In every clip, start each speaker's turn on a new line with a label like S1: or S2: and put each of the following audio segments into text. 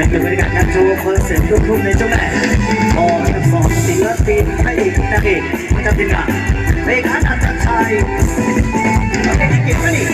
S1: เด็นคืบรรกา
S2: ศการโชว์ค
S1: อนเสิร์ตลูกทุ่ง
S2: ในเจ้า
S1: แม่มองทั้สองศิ
S2: ลปินพระเอกนางเอกประจำทีมงานเลขา
S1: อัจารย์ชายเป็นกิจไม่ดี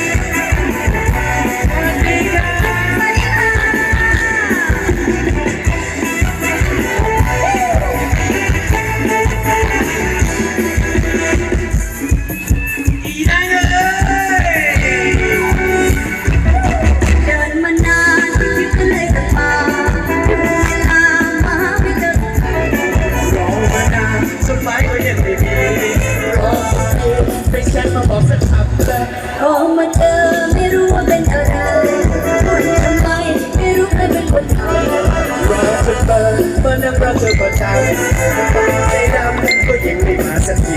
S1: ชท
S2: มา
S1: บอก
S2: สัก
S1: คำเลยพอมาเจอไม่รู้ว่า
S2: เป็นอะไรค
S1: นทำไมไม่รู้ใคร
S2: เป็นค
S1: นทำรอจนเปิดเมื่อ
S2: น้ำเรา
S1: เปิด
S2: ประจำ
S1: ใจดำก็ยังไม่มา
S2: สักที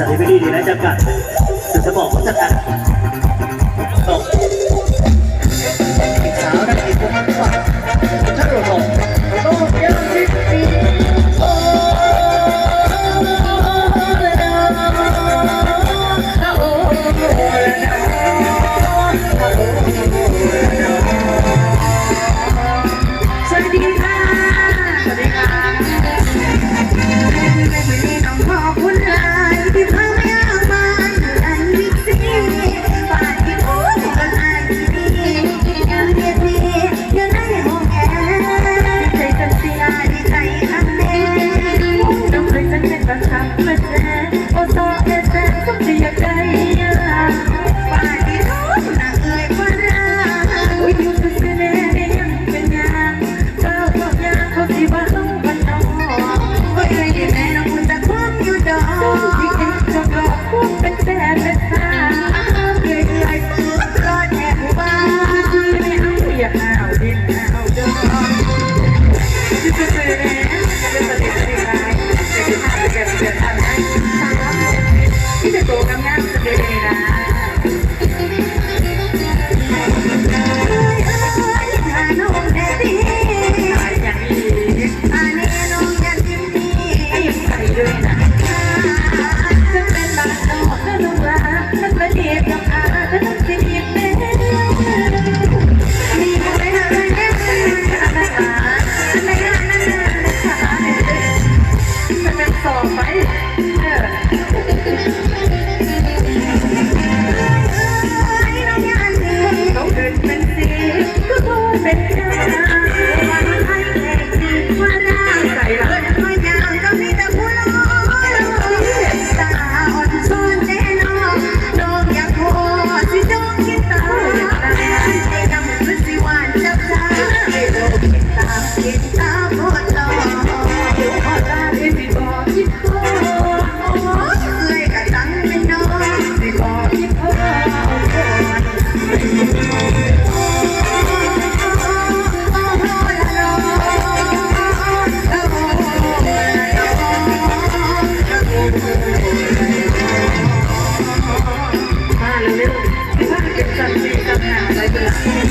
S2: สั
S1: ตว์ที่ไม่
S2: ดีนะจะกั
S1: ดถึจะบอ
S2: กว่า
S1: จะกัด
S2: เอา
S3: ซาเอเซ่ต้องดี না